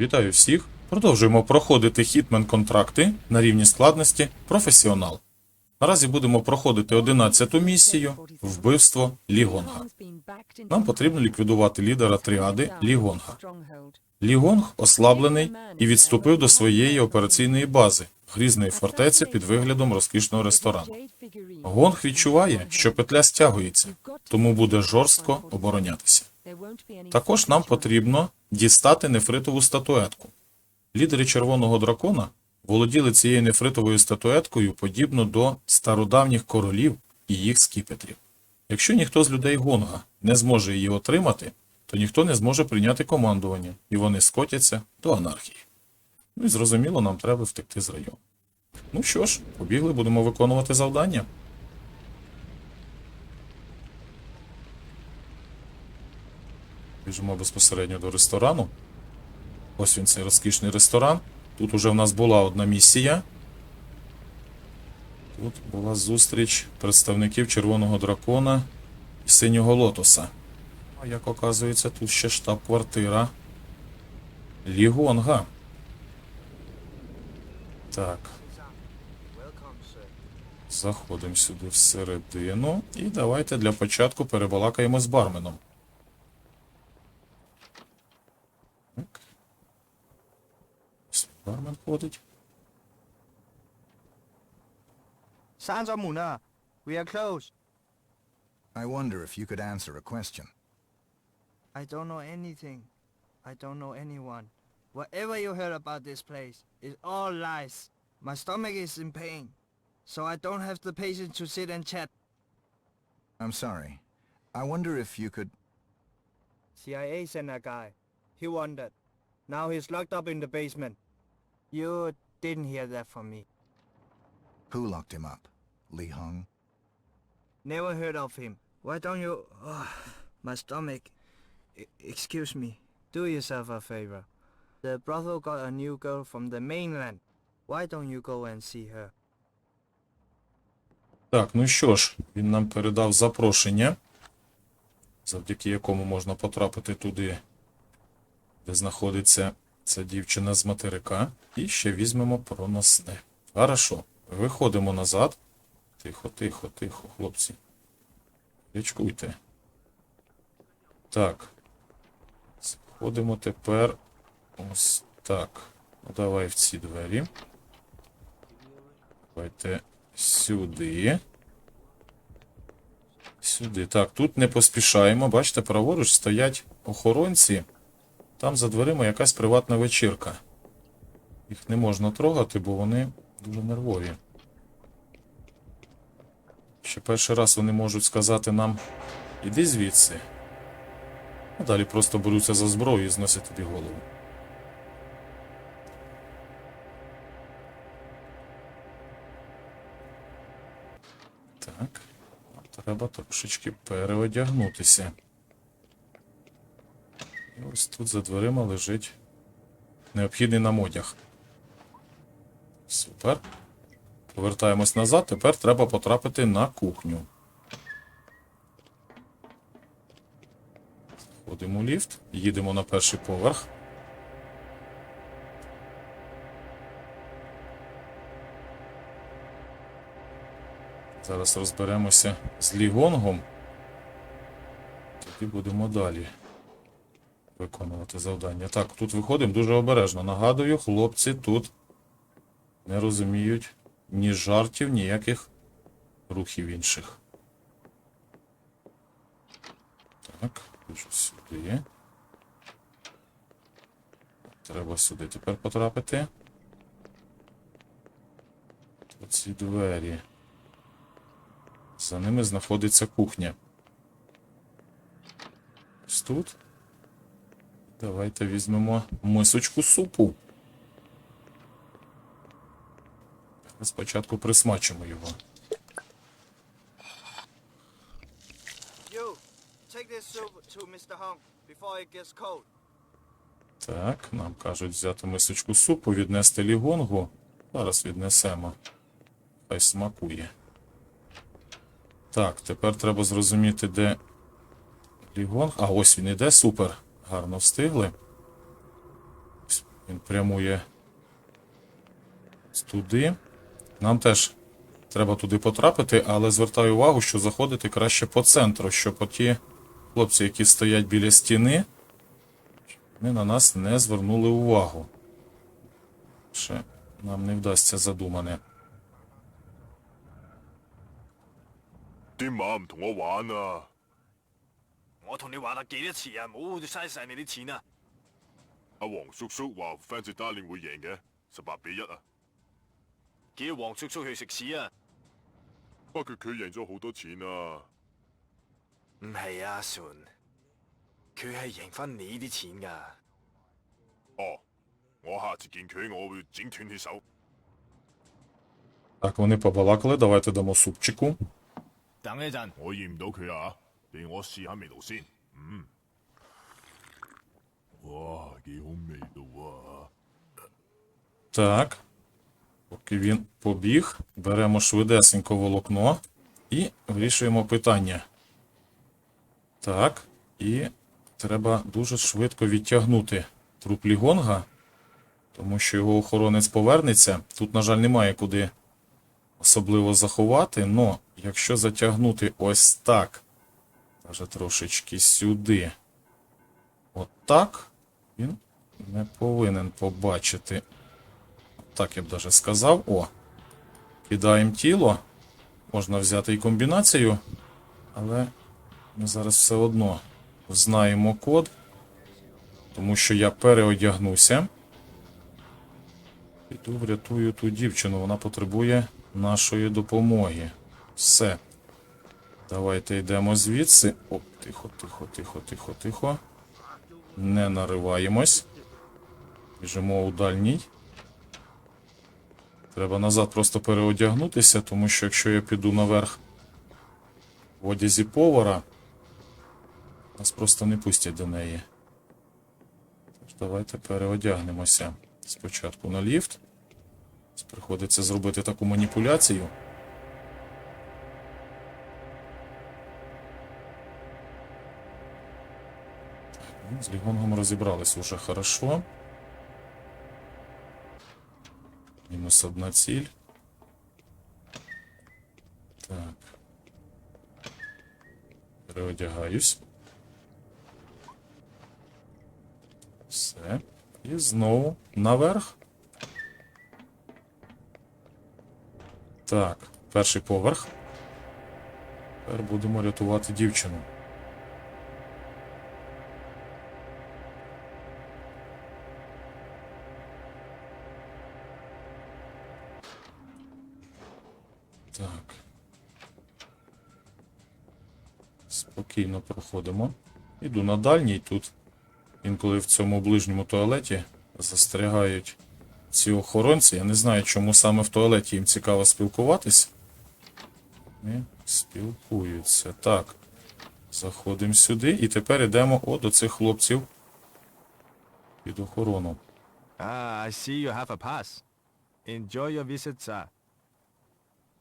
Вітаю всіх! Продовжуємо проходити хітмен контракти на рівні складності професіонал. Наразі будемо проходити 11-ту місію вбивство Лігонга. Нам потрібно ліквідувати лідера тріади Лігонга. Лігонг ослаблений і відступив до своєї операційної бази грізної фортеці під виглядом розкішного ресторану. Гонг відчуває, що петля стягується, тому буде жорстко оборонятися. Також нам потрібно дістати нефритову статуетку. Лідери червоного дракона володіли цією нефритовою статуеткою подібно до стародавніх королів і їх скіпетрів. Якщо ніхто з людей Гонга не зможе її отримати, то ніхто не зможе прийняти командування, і вони скотяться до анархії. Ну і зрозуміло, нам треба втекти з району. Ну що ж, побігли, будемо виконувати завдання. Біжимо безпосередньо до ресторану. Ось він цей розкішний ресторан. Тут уже в нас була одна місія. Тут була зустріч представників Червоного дракона і Синього Лотоса. А як оказується, тут ще штаб-квартира Лігонга. Так. Заходимо сюди всередину. І давайте для початку перебалакаємо з барменом. Бармен ходить. Sansa Muna, we are close. I wonder if you could answer a question. I don't know anything. I don't know anyone. Whatever you heard about this place is all lies. My stomach is in pain, so I don't have the patience to sit and chat. I'm sorry. I wonder if you could... CIA sent a guy. He wandered. Now he's locked up in the basement. You didn't hear that from me. Who locked him up? Li Hong? Never heard of him. Why don't you... Oh, my stomach. I excuse me. Do yourself a favor. The brothel got a new girl from the mainland. Why don't you go and see her? Так, ну що ж, він нам передав запрошення, завдяки якому можна потрапити туди, де знаходиться ця дівчина з материка. І ще візьмемо проносне. Хорошо. Виходимо назад. Тихо, тихо, тихо, хлопці. Річкуйте. Так. Заходимо тепер ось так. Ну, давай в ці двері. Давайте сюди. Сюди. Так, тут не поспішаємо. Бачите, праворуч стоять охоронці. Там за дверима якась приватна вечірка. Їх не можна трогати, бо вони дуже нервові. Ще перший раз вони можуть сказати нам іди звідси. А далі просто беруться за зброю і зносять тобі голову. Так. Треба трошечки переодягнутися. Ось тут за дверима лежить необхідний нам одяг. Супер. Повертаємось назад. Тепер треба потрапити на кухню. Ходимо ліфт, їдемо на перший поверх. Зараз розберемося з Лігонгом. Тоді будемо далі виконувати завдання. Так, тут виходимо дуже обережно. Нагадую, хлопці тут не розуміють ні жартів, ніяких рухів інших. Так, біжу сюди. Треба сюди тепер потрапити. Оці двері. За ними знаходиться кухня. Ось тут. Давайте візьмемо мисочку супу. Спочатку присмачимо його. Так, нам кажуть взяти мисочку супу, віднести лігонгу. Зараз віднесемо. Хай смакує. Так, тепер треба зрозуміти, де лігонг. А ось він іде, супер гарно встигли. Він прямує туди. Нам теж треба туди потрапити, але звертаю увагу, що заходити краще по центру, щоб оті хлопці, які стоять біля стіни, вони на нас не звернули увагу. Ще нам не вдасться задумане. Ти мам, твого. 我玩啊！我同你话啦几多次啊，唔好嘥晒你啲钱啊！阿黄叔叔话 Fancy Darling 会赢嘅，十八比一啊！叫黄叔叔去食屎啊！不过佢赢咗好多钱啊！唔系啊，纯，佢系赢翻你啲钱㗎。哦，我下次见佢，我会整断佢手。 Так, вони побалакали, давайте дамо супчику. 等一阵，我验唔到佢啊！ 俾我试下味道先。嗯，哇，几好味道啊！ Так. Поки він побіг, беремо швидесенько волокно і вирішуємо питання. Так. І треба дуже швидко відтягнути труп Лігонга, тому що його охоронець повернеться. Тут, на жаль, немає куди особливо заховати, но якщо затягнути ось так, даже трошечки сюди, отак, він не повинен побачити так я б даже сказав. О. Кидаємо тіло. Можна взяти і комбінацію, але ми зараз все одно знаємо код, тому що я переодягнуся. Піду врятую ту дівчину, вона потребує нашої допомоги. Все. Давайте йдемо звідси. О, тихо, тихо, тихо, тихо, тихо. Не нариваємось. Біжимо у дальній. Треба назад просто переодягнутися, тому що якщо я піду наверх в одязі повара, нас просто не пустять до неї. Тож давайте переодягнемося. Спочатку на ліфт. Приходиться зробити таку маніпуляцію. Ну, З Лігонгом розібрались уже хорошо. Мінус одна ціль. Так. Переодягаюсь. Все. І знову наверх. Так, перший поверх. Тепер будемо рятувати дівчину. Так. Спокійно проходимо. Іду на дальній тут. Інколи в цьому ближньому туалеті застерігають ці охоронці. Я не знаю, чому саме в туалеті їм цікаво спілкуватись. І спілкуються. Так. Заходимо сюди і тепер йдемо о, до цих хлопців під охорону. Ah, I see you have a pass. Enjoy your visit, sir.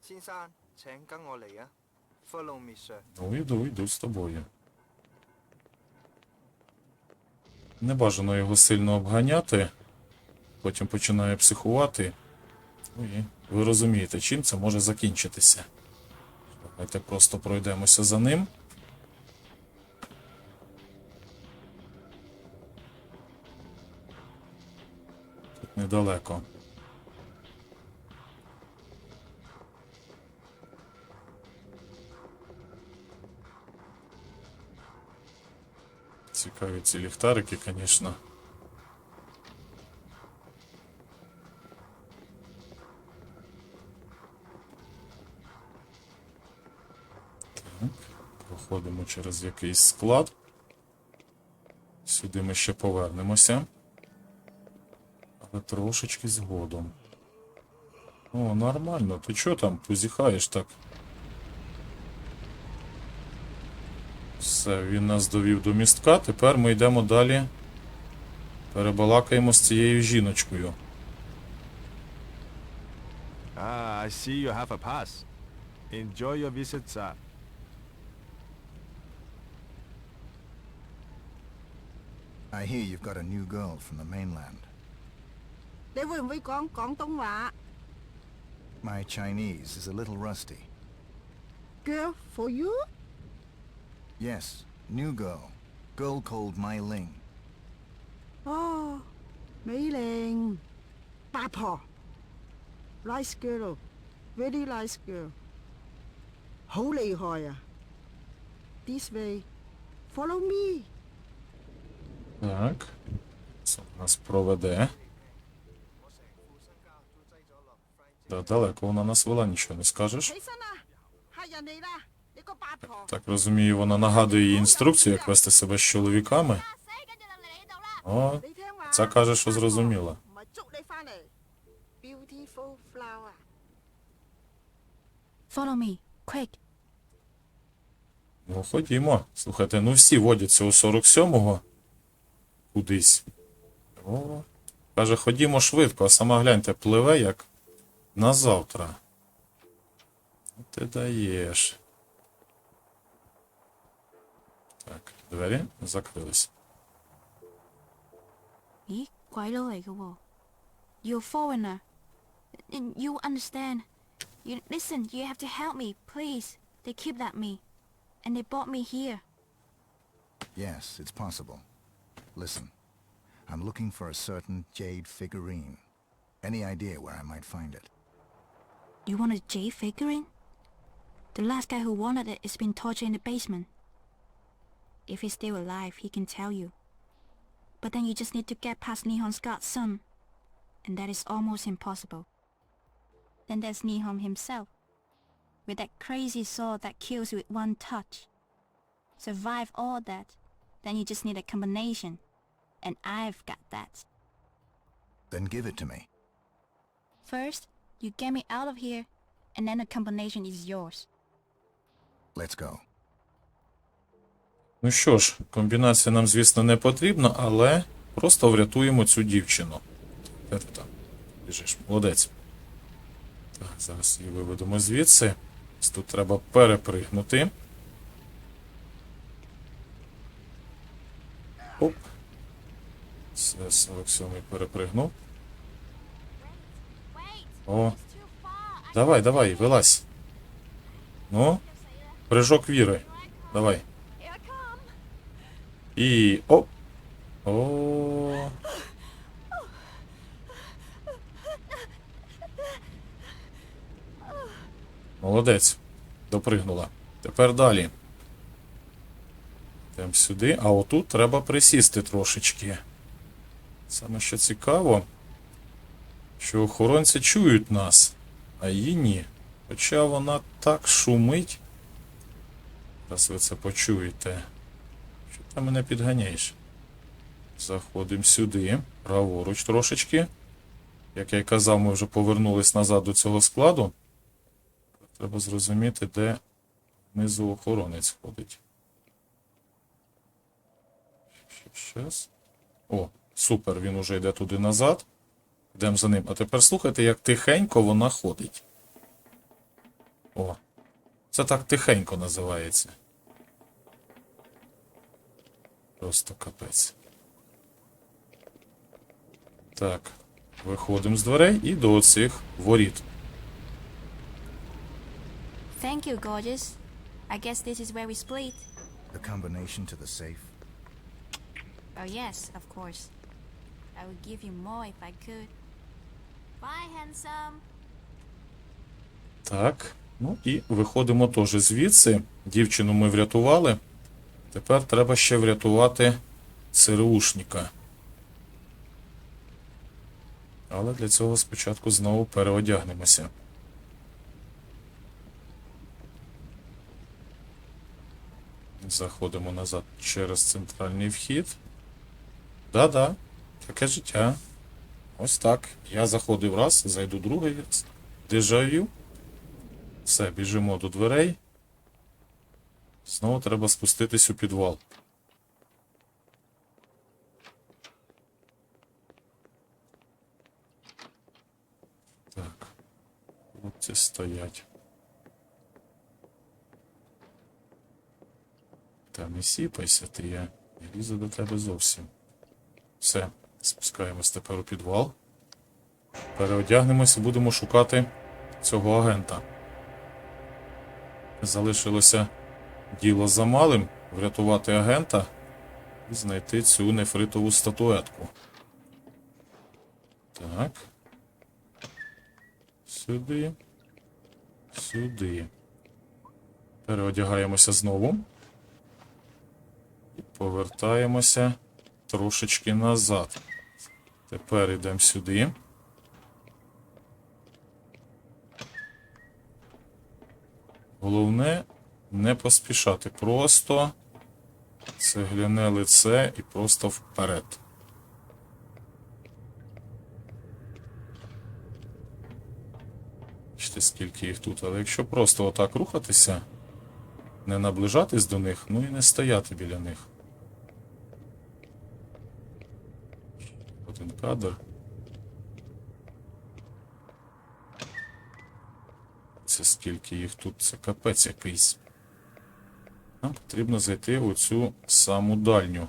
先生，请跟我嚟啊！Follow me, sir。 Ну, йду, йду з тобою. Не бажано його сильно обганяти. Потім починає психувати. Ну і ви розумієте, чим це може закінчитися. Давайте просто пройдемося за ним. Тут недалеко. Цікаві ці ліхтарики, звісно. Проходимо через якийсь склад. Сюди ми ще повернемося. Але трошечки згодом. О, нормально. Ти чого там позіхаєш так? Все, він нас довів до містка. Тепер ми йдемо далі. Перебалакаємо з цією жіночкою. Ah, I see you have a pass. Enjoy your visit, sir. I hear you've got a new girl from the mainland. Để vui với con Quảng Đông Hoa. My Chinese is a little rusty. Girl for you? Yes, new girl. Girl called Mai Ling. 哦，美玲，八婆，nice girl，very nice girl，好厉害啊！This way，follow me。 Так. Це нас проведе. Да, далеко вона нас вела, нічого не скажеш. 起身啦，系人嚟啦，你个八婆。 Так розумію, вона нагадує їй інструкцію, як вести себе з чоловіками. О, це каже, що зрозуміла. Ну, ходімо. Слухайте, ну всі водяться у 47-го кудись. О, Каже, ходімо швидко, а сама гляньте, пливе як на завтра. Ти даєш. двері закрились. 咦，鬼佬嚟嘅喎？You're a foreigner. And You understand. You listen. You have to help me, please. They kidnapped me, and they brought me here. Yes, it's possible. Listen, I'm looking for a certain jade figurine. Any idea where I might find it? You want a J figurine? The last guy who wanted it is being tortured in the basement. If he's still alive, he can tell you. But then you just need to get past Nihon's godson, and that is almost impossible. Then there's Nihon himself, with that crazy sword that kills with one touch. Survive all that, then you just need a combination, and I've got that. Then give it to me. First, you get me out of here, and then the combination is yours. Let's go. Ну що ж, комбінація нам, звісно, не потрібна, але просто врятуємо цю дівчину. Де ти там? Біжиш, молодець. Так, зараз її виведемо звідси. Тут треба перепригнути. Оп. Все, 47-й перепригнув. О. Давай, давай, вилазь. Ну, прыжок віри. Давай. І оп. О. Молодець. Допригнула. Тепер далі. Йдемо сюди, а отут треба присісти трошечки. Саме що цікаво, що охоронці чують нас, а її ні. Хоча вона так шумить. Зараз ви це почуєте. Ти мене підганяєш? Заходимо сюди, праворуч трошечки. Як я й казав, ми вже повернулись назад до цього складу. Треба зрозуміти, де внизу охоронець ходить. Щас. О, супер, він уже йде туди назад. Йдемо за ним. А тепер слухайте, як тихенько вона ходить. О, це так тихенько називається. Просто капець. Так, виходимо з дверей і до оцих воріт. Thank you, gorgeous. I guess this is where we split. The combination to the safe. Oh yes, of course. I would give you more if I could. Bye, handsome. Так. Ну і виходимо теж звідси. Дівчину ми врятували. Тепер треба ще врятувати ЦРУшника. Але для цього спочатку знову переодягнемося. Заходимо назад через центральний вхід. Да-да, таке життя. Ось так. Я заходив раз, зайду другий. Дежавю. Все, біжимо до дверей. Знову треба спуститись у підвал. Так. Хлопці стоять. Та не сіпайся ти, я не лізу до тебе зовсім. Все, спускаємось тепер у підвал. Переодягнемося, будемо шукати цього агента. Залишилося діло за малим врятувати агента і знайти цю нефритову статуетку. Так. Сюди. Сюди. Переодягаємося знову. І повертаємося трошечки назад. Тепер йдемо сюди. Головне не поспішати. Просто цегляне лице і просто вперед. Бачите, скільки їх тут. Але якщо просто отак рухатися, не наближатись до них, ну і не стояти біля них. Один кадр. Це скільки їх тут, це капець якийсь. Потрібно зайти у цю саму дальню.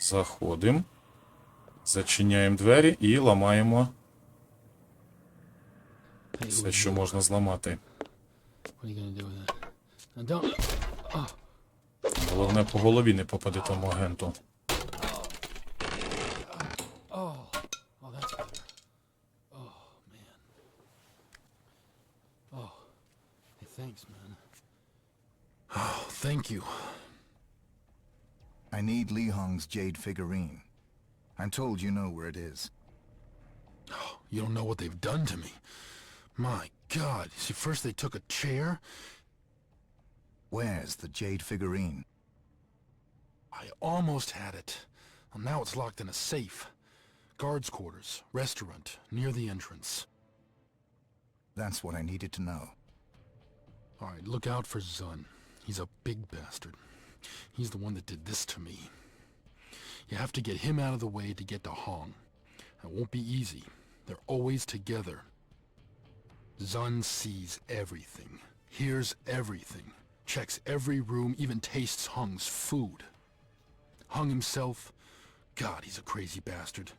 Заходимо. Зачиняємо двері і ламаємо все, що можна зламати. Головне по голові не попаде тому агенту. Thank you. I need Li Hong's jade figurine. I'm told you know where it is. Oh, You don't know what they've done to me. My God! See, first they took a chair. Where's the jade figurine? I almost had it. Well, now it's locked in a safe. Guards' quarters, restaurant, near the entrance. That's what I needed to know. All right, look out for Zun. He's a big bastard. He's the one that did this to me. You have to get him out of the way to get to Hong. It won't be easy. They're always together. Zun sees everything, hears everything, checks every room, even tastes Hung's food. Hung himself, God, he's a crazy bastard.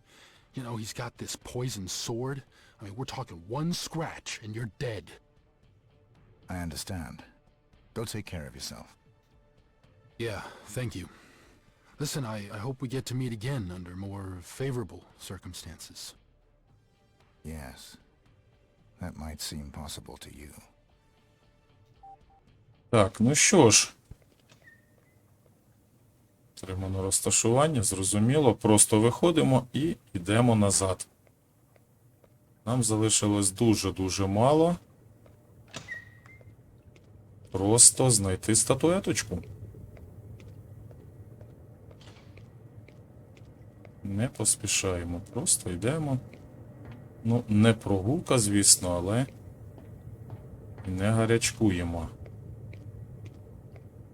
You know, he's got this poison sword. I mean, we're talking one scratch and you're dead. I understand. Go take care of yourself. Yeah, thank you. Listen, I, I hope we get to meet again under more favorable circumstances. Yes. That might seem possible to you. Так, ну що ж. Тримано розташування, зрозуміло. Просто виходимо і йдемо назад. Нам залишилось дуже-дуже мало. Просто знайти статуеточку. Не поспішаємо, просто йдемо. Ну, не прогулка, звісно, але не гарячкуємо.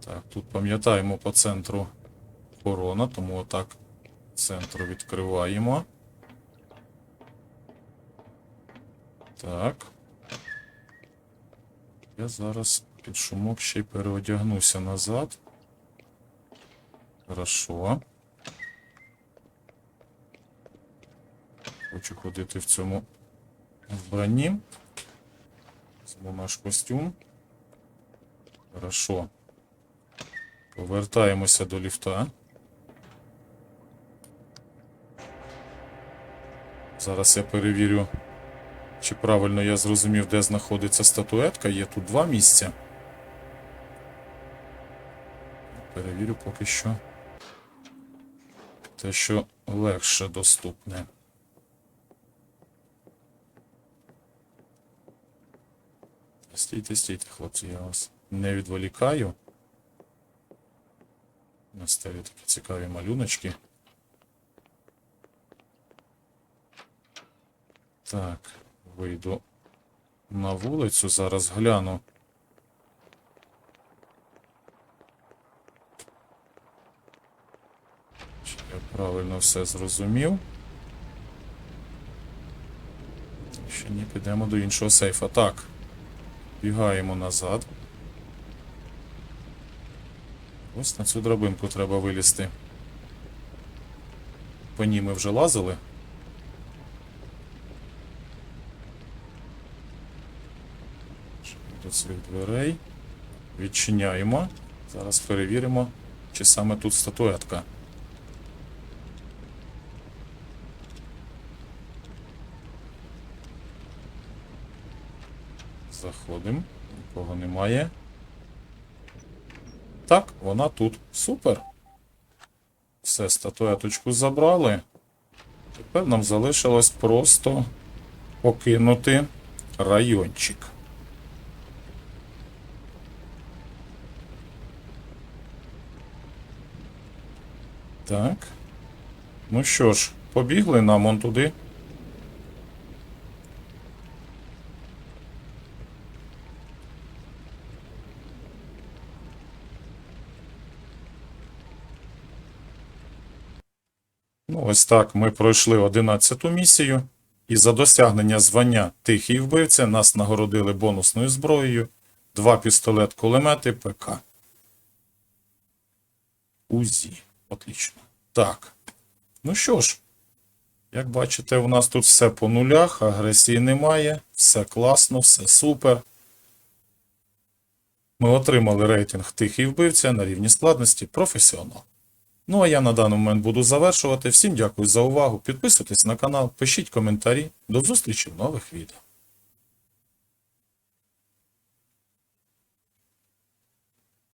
Так, тут пам'ятаємо по центру корона, тому отак центру відкриваємо. Так. Я зараз під шумок ще й переодягнуся назад. Хорошо. Хочу ходити в цьому вбранні. Візьму наш костюм. Хорошо. Повертаємося до ліфта. Зараз я перевірю, чи правильно я зрозумів, де знаходиться статуетка. Є тут два місця. Перевірю поки що. Те, що легше доступне. Стійте, стійте, хлопці, я вас не відволікаю. Стелі такі цікаві малюночки. Так, вийду на вулицю, зараз гляну. Я правильно все зрозумів. Ще ні, підемо до іншого сейфа. Так. Бігаємо назад. Ось на цю драбинку треба вилізти. По ній ми вже лазили. До цих дверей. Відчиняємо. Зараз перевіримо, чи саме тут статуетка. Заходимо. Нікого немає. Так, вона тут. Супер. Все, статуеточку забрали. Тепер нам залишилось просто покинути райончик. Так. Ну що ж, побігли нам он туди. Ну, ось так ми пройшли 11-ту місію, і за досягнення звання Тихий вбивця нас нагородили бонусною зброєю, два пістолет-кулемети ПК. УЗІ. Отлично. Так. Ну що ж, як бачите, у нас тут все по нулях, агресії немає, все класно, все супер. Ми отримали рейтинг Тихий вбивця на рівні складності професіонал. Ну а я на даний момент буду завершувати. Всім дякую за увагу. Підписуйтесь на канал, пишіть коментарі. До зустрічі в нових відео.